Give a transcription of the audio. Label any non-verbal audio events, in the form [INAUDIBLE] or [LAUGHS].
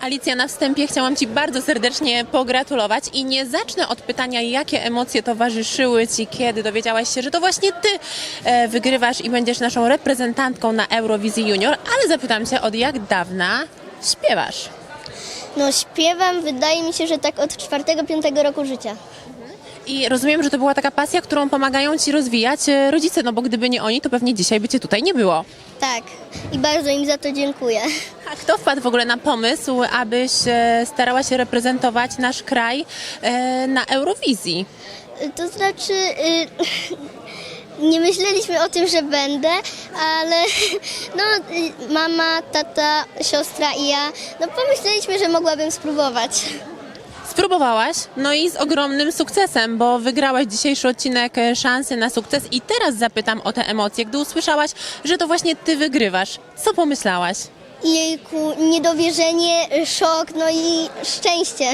Alicja, na wstępie chciałam Ci bardzo serdecznie pogratulować i nie zacznę od pytania, jakie emocje towarzyszyły Ci, kiedy dowiedziałaś się, że to właśnie Ty e, wygrywasz i będziesz naszą reprezentantką na Eurowizji Junior, ale zapytam Cię, od jak dawna śpiewasz? No śpiewam, wydaje mi się, że tak od czwartego, piątego roku życia. I rozumiem, że to była taka pasja, którą pomagają Ci rozwijać e, rodzice, no bo gdyby nie oni, to pewnie dzisiaj by Cię tutaj nie było. Tak. I bardzo im za to dziękuję. A kto wpadł w ogóle na pomysł, abyś e, starała się reprezentować nasz kraj e, na Eurowizji? To znaczy, y, [LAUGHS] nie myśleliśmy o tym, że będę, ale [LAUGHS] no, y, mama, tata, siostra i ja, no pomyśleliśmy, że mogłabym spróbować. Spróbowałaś, no i z ogromnym sukcesem, bo wygrałaś dzisiejszy odcinek e, Szansy na sukces i teraz zapytam o te emocje. Gdy usłyszałaś, że to właśnie ty wygrywasz, co pomyślałaś? Jejku, niedowierzenie, szok, no i szczęście.